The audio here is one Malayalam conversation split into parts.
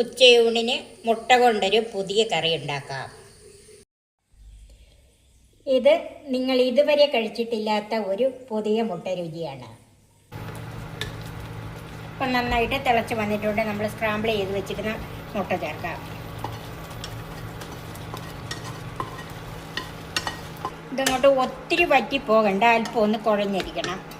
ഉച്ചയൂണിന് മുട്ട കൊണ്ടൊരു പുതിയ കറി ഉണ്ടാക്കാം. ഇത് നിങ്ങൾ ഇതുവരെ കഴിച്ചിട്ടില്ലാത്ത ഒരു പുതിയ മുട്ട രുചിയാണ്. അപ്പം നന്നായിട്ട് തിളച്ച് വന്നിട്ടുണ്ട്. നമ്മൾ സ്ക്രാമ്പിൾ ചെയ്ത് വെച്ചിരുന്ന മുട്ട ചേർക്കാം. ഇതങ്ങോട്ട് ഒത്തിരി വറ്റി പോകണ്ട. അല്പം ഒന്ന് കുഴഞ്ഞിരിക്കണം.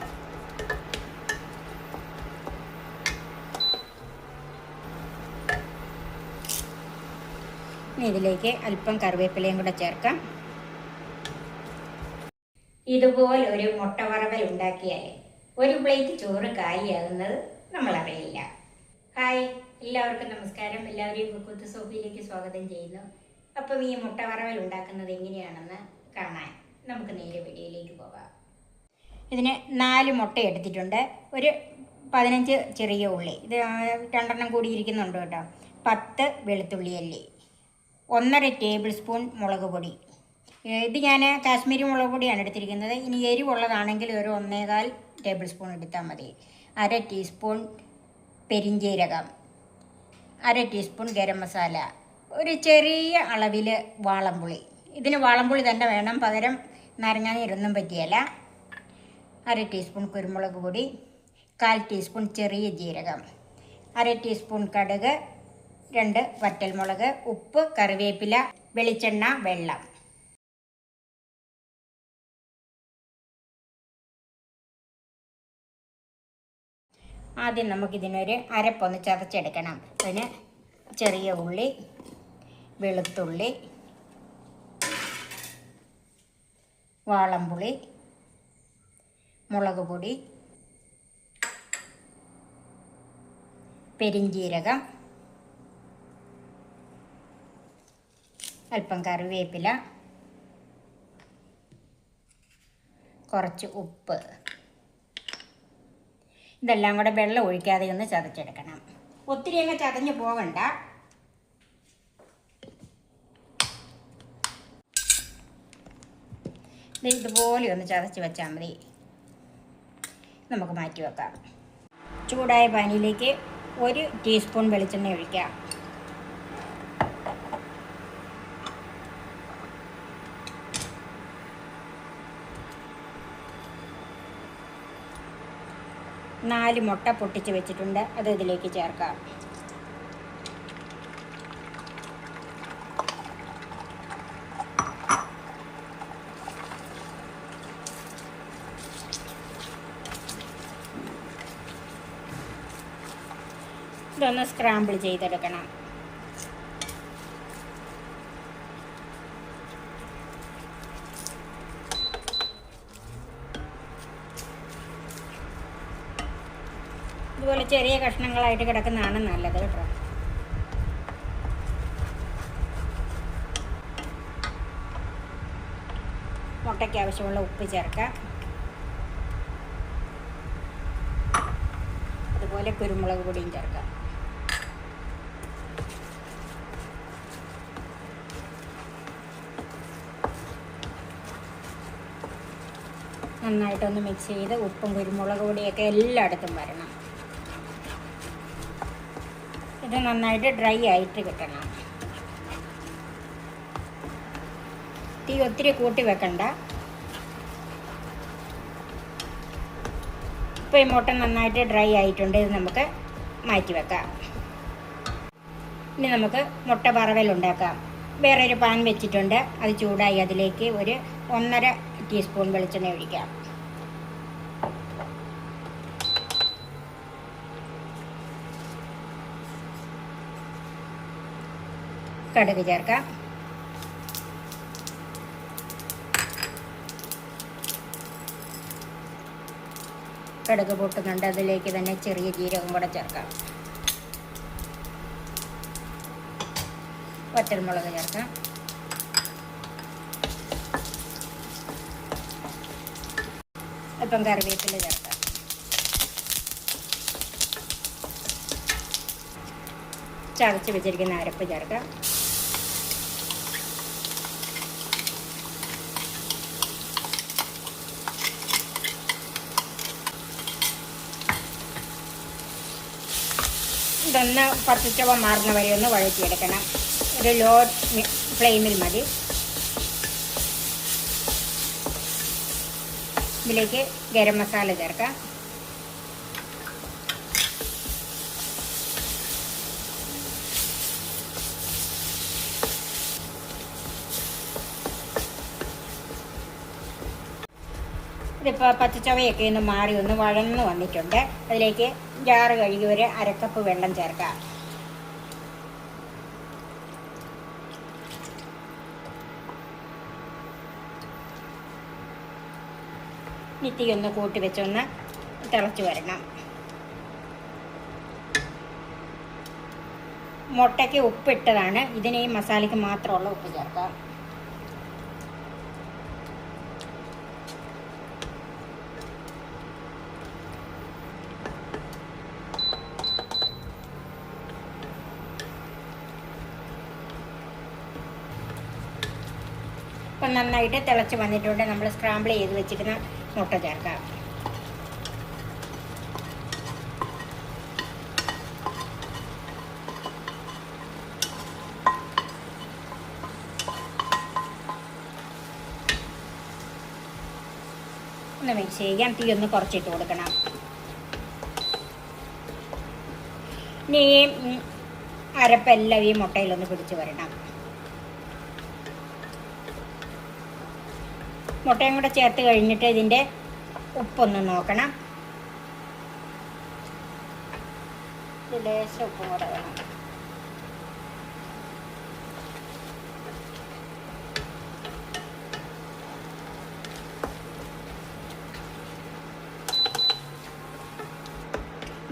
ഇനി ഇതിലേക്ക് അല്പം കറിവേപ്പിലയും കൂടെ ചേർക്കാം. ഇതുപോലെ ഒരു മുട്ട വറവൽ ഉണ്ടാക്കിയാൽ ഒരു പ്ലേറ്റ് ചോറ് കാലിയാകുന്നത് നമ്മളറിയില്ല. ഹായ് എല്ലാവർക്കും നമസ്കാരം. എല്ലാവരെയും കുക്കുത്ത് സോഫിയിലേക്ക് സ്വാഗതം ചെയ്യുന്നു. അപ്പം ഈ മുട്ട വറവൽ ഉണ്ടാക്കുന്നത് എങ്ങനെയാണെന്ന് കാണാൻ നമുക്ക് നേരെ വീഡിയോയിലേക്ക് പോകാം ഇതിന് നാല് മുട്ട എടുത്തിട്ടുണ്ട്. ഒരു പതിനഞ്ച് ചെറിയ ഉള്ളി. ഇത് രണ്ടെണ്ണം കൂടി ഇരിക്കുന്നുണ്ട് കേട്ടോ. പത്ത് വെളുത്തുള്ളി അല്ലി ഒന്നര ടേബിൾ സ്പൂൺ മുളക് പൊടി. ഇത് ഞാൻ കാശ്മീരി മുളക് പൊടിയാണ് എടുത്തിരിക്കുന്നത്. ഇനി എരിവുള്ളതാണെങ്കിൽ ഒരു ഒന്നേകാൽ ടേബിൾ സ്പൂൺ എടുത്താൽ മതി. അര ടീസ്പൂൺ പെരിഞ്ജീരകം അര ടീസ്പൂൺ ഗരം മസാല. ഒരു ചെറിയ അളവിൽ വാളംപുളി. ഇതിന് വാളംപുളി തന്നെ വേണം. പകരം നാരങ്ങാനീരൊന്നും പറ്റിയല്ല. അര ടീസ്പൂൺ കുരുമുളക് പൊടി. കാൽ ടീസ്പൂൺ ചെറിയ ജീരകം. അര ടീസ്പൂൺ കടുക്. രണ്ട് വറ്റൽമുളക് ഉപ്പ് കറിവേപ്പില വെളിച്ചെണ്ണ വെള്ളം. ആദ്യം നമുക്കിതിനൊരു അരപ്പൊന്ന് ചതച്ചെടുക്കണം. അതിന് ചെറിയ ഉള്ളി വെളുത്തുള്ളി വാളംപുളി മുളക് പൊടി പെരിഞ്ജീരകം അല്പം കറിവേപ്പില. കുറച്ച് ഉപ്പ്. ഇതെല്ലാം കൂടെ വെള്ളം ഒഴിക്കാതെ ഒന്ന് ചതച്ചെടുക്കണം. ഒത്തിരി അങ്ങ് ചതഞ്ഞ് പോകണ്ട. ഇതുപോലെ ഒന്ന് ചതച്ച് വെച്ചാൽ മതി. നമുക്ക് മാറ്റി വെക്കാം. ചൂടായ പാനിയിലേക്ക് ഒരു ടീസ്പൂൺ വെളിച്ചെണ്ണ ഒഴിക്കാം. നാല് മുട്ട പൊട്ടിച്ച് വെച്ചിട്ടുണ്ട്. അത് ഇതിലേക്ക് ചേർക്കാം. ഇതൊന്ന് സ്ക്രാമ്പിൾ ചെയ്തെടുക്കണം. ഇതുപോലെ ചെറിയ കഷ്ണങ്ങളായിട്ട് കിടക്കുന്നതാണ് നല്ലത് കേട്ടോ. മുട്ടയ്ക്ക് ആവശ്യമുള്ള ഉപ്പ് ചേർക്കാം. അതുപോലെ കുരുമുളക് പൊടിയും ചേർക്കാം. നന്നായിട്ടൊന്ന് മിക്സ് ചെയ്ത് ഉപ്പും കുരുമുളക് പൊടിയൊക്കെ എല്ലായിടത്തും വരണം. ഇത് നന്നായിട്ട് ഡ്രൈ ആയിട്ട് കിട്ടണം. തീ ഒത്തിരി കൂട്ടി വെക്കണ്ട. ഇപ്പോൾ ഈ മുട്ട നന്നായിട്ട് ഡ്രൈ ആയിട്ടുണ്ട്. ഇത് നമുക്ക് മാറ്റി വെക്കാം. ഇനി നമുക്ക് മുട്ട വറവൽ ഉണ്ടാക്കാം. വേറെ ഒരു പാൻ വെച്ചിട്ടുണ്ട്. അത് ചൂടായി അതിലേക്ക് ഒരു ഒന്നര ടീസ്പൂൺ വെളിച്ചെണ്ണ ഒഴിക്കാം. കടുക് ചേർക്കാം. കടുക് പൊട്ടുന്നുണ്ട്. അതിലേക്ക് തന്നെ ചെറിയ ജീരകം കൂടെ ചേർക്കാം. വറ്റൽമുളക് ചേർക്കാം. അല്പം കറിവേപ്പില ചേർക്കാം. ചതച്ച് വെച്ചിരിക്കുന്ന അരപ്പ് ചേർക്കാം. ഇതൊന്ന് പത്തിച്ചവ മാറുന്ന വരെ ഒന്ന് വഴറ്റിയെടുക്കണം. ഒരു ലോ ഫ്ലെയിമിൽ മതി. ഇതിലേക്ക് ഗരം മസാല ചേർക്കാം. ഇതിപ്പോൾ പച്ചച്ചവയൊക്കെ ഒന്ന് മാറി ഒന്ന് വഴന്ന് വന്നിട്ടുണ്ട്. അതിലേക്ക് ജാറ് കഴുകി ഒരു അരക്കപ്പ് വെള്ളം ചേർക്കാം. നിത്തി ഒന്ന് കൂട്ടി വെച്ചൊന്ന് തിളച്ച് വരണം. മുട്ടയ്ക്ക് ഉപ്പിട്ടതാണ്. ഇതിനെയും മസാലയ്ക്ക് മാത്രമുള്ള ഉപ്പ് ചേർക്കാം. ഇപ്പം നന്നായിട്ട് തിളച്ച് വന്നിട്ടുണ്ട്. നമ്മൾ സ്ക്രാമ്പിൾ ചെയ്ത് വെച്ചിരുന്ന മുട്ട ചേർക്കാം. ഒന്ന് മിക്സ് ചെയ്യാം തീ ഒന്ന് കുറച്ചിട്ട് കൊടുക്കണം. ഇനി അരപ്പെല്ലാം ഈ മുട്ടയിലൊന്ന് പിടിച്ച് വരണം. മുട്ടയും കൂടെ ചേർത്ത് കഴിഞ്ഞിട്ട് ഇതിന്റെ ഉപ്പൊന്ന് നോക്കണം. ലേശം ഉപ്പും കൂടെ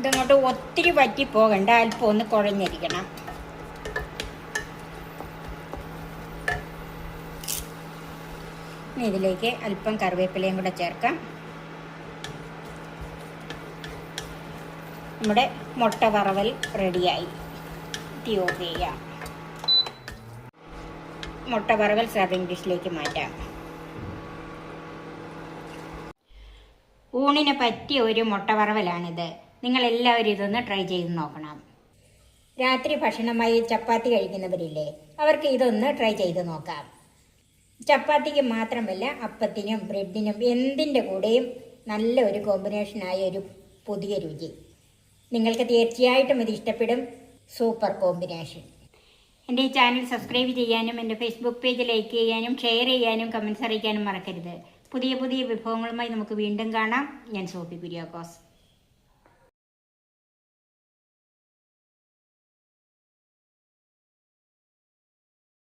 ഇതങ്ങോട്ട് ഒത്തിരി വറ്റി പോകണ്ട അല്പം ഒന്ന് കുഴഞ്ഞിരിക്കണം. ഇനി ഇതിലേക്ക് അല്പം കറിവേപ്പിലയും കൂടെ ചേർക്കാം. നമ്മുടെ മുട്ട വറവൽ റെഡിയായി. തീ ഓഫ് ചെയ്യാം മുട്ട വറവൽ സർവിങ് ഡിഷിലേക്ക് മാറ്റാം. ഊണിന് പറ്റിയ ഒരു മുട്ട വറവലാണിത്. നിങ്ങൾ എല്ലാവരും ഇതൊന്ന് ട്രൈ ചെയ്ത് നോക്കണം. രാത്രി ഭക്ഷണമായി ചപ്പാത്തി കഴിക്കുന്നവരില്ലേ അവർക്ക് ഇതൊന്ന് ട്രൈ ചെയ്ത് നോക്കാം. ചപ്പാത്തിക്ക് മാത്രമല്ല അപ്പത്തിനും ബ്രെഡിനും എന്തിന്റെ കൂടെയും നല്ല ഒരു കോമ്പിനേഷനായ ഒരു പുതിയ രുചി. നിങ്ങൾക്ക് തീർച്ചയായിട്ടും ഇത് ഇഷ്ടപ്പെടും. സൂപ്പർ കോമ്പിനേഷൻ എന്റെ ഈ ചാനൽ സബ്സ്ക്രൈബ് ചെയ്യാനും എന്റെ ഫേസ്ബുക്ക് പേജ് ലൈക്ക് ചെയ്യാനും ഷെയർ ചെയ്യാനും കമൻസ് അറിയിക്കാനും മറക്കരുത്. പുതിയ പുതിയ വിഭവങ്ങളുമായി നമുക്ക് വീണ്ടും കാണാം. ഞാൻ സോഫി കുര്യാക്കോസ്.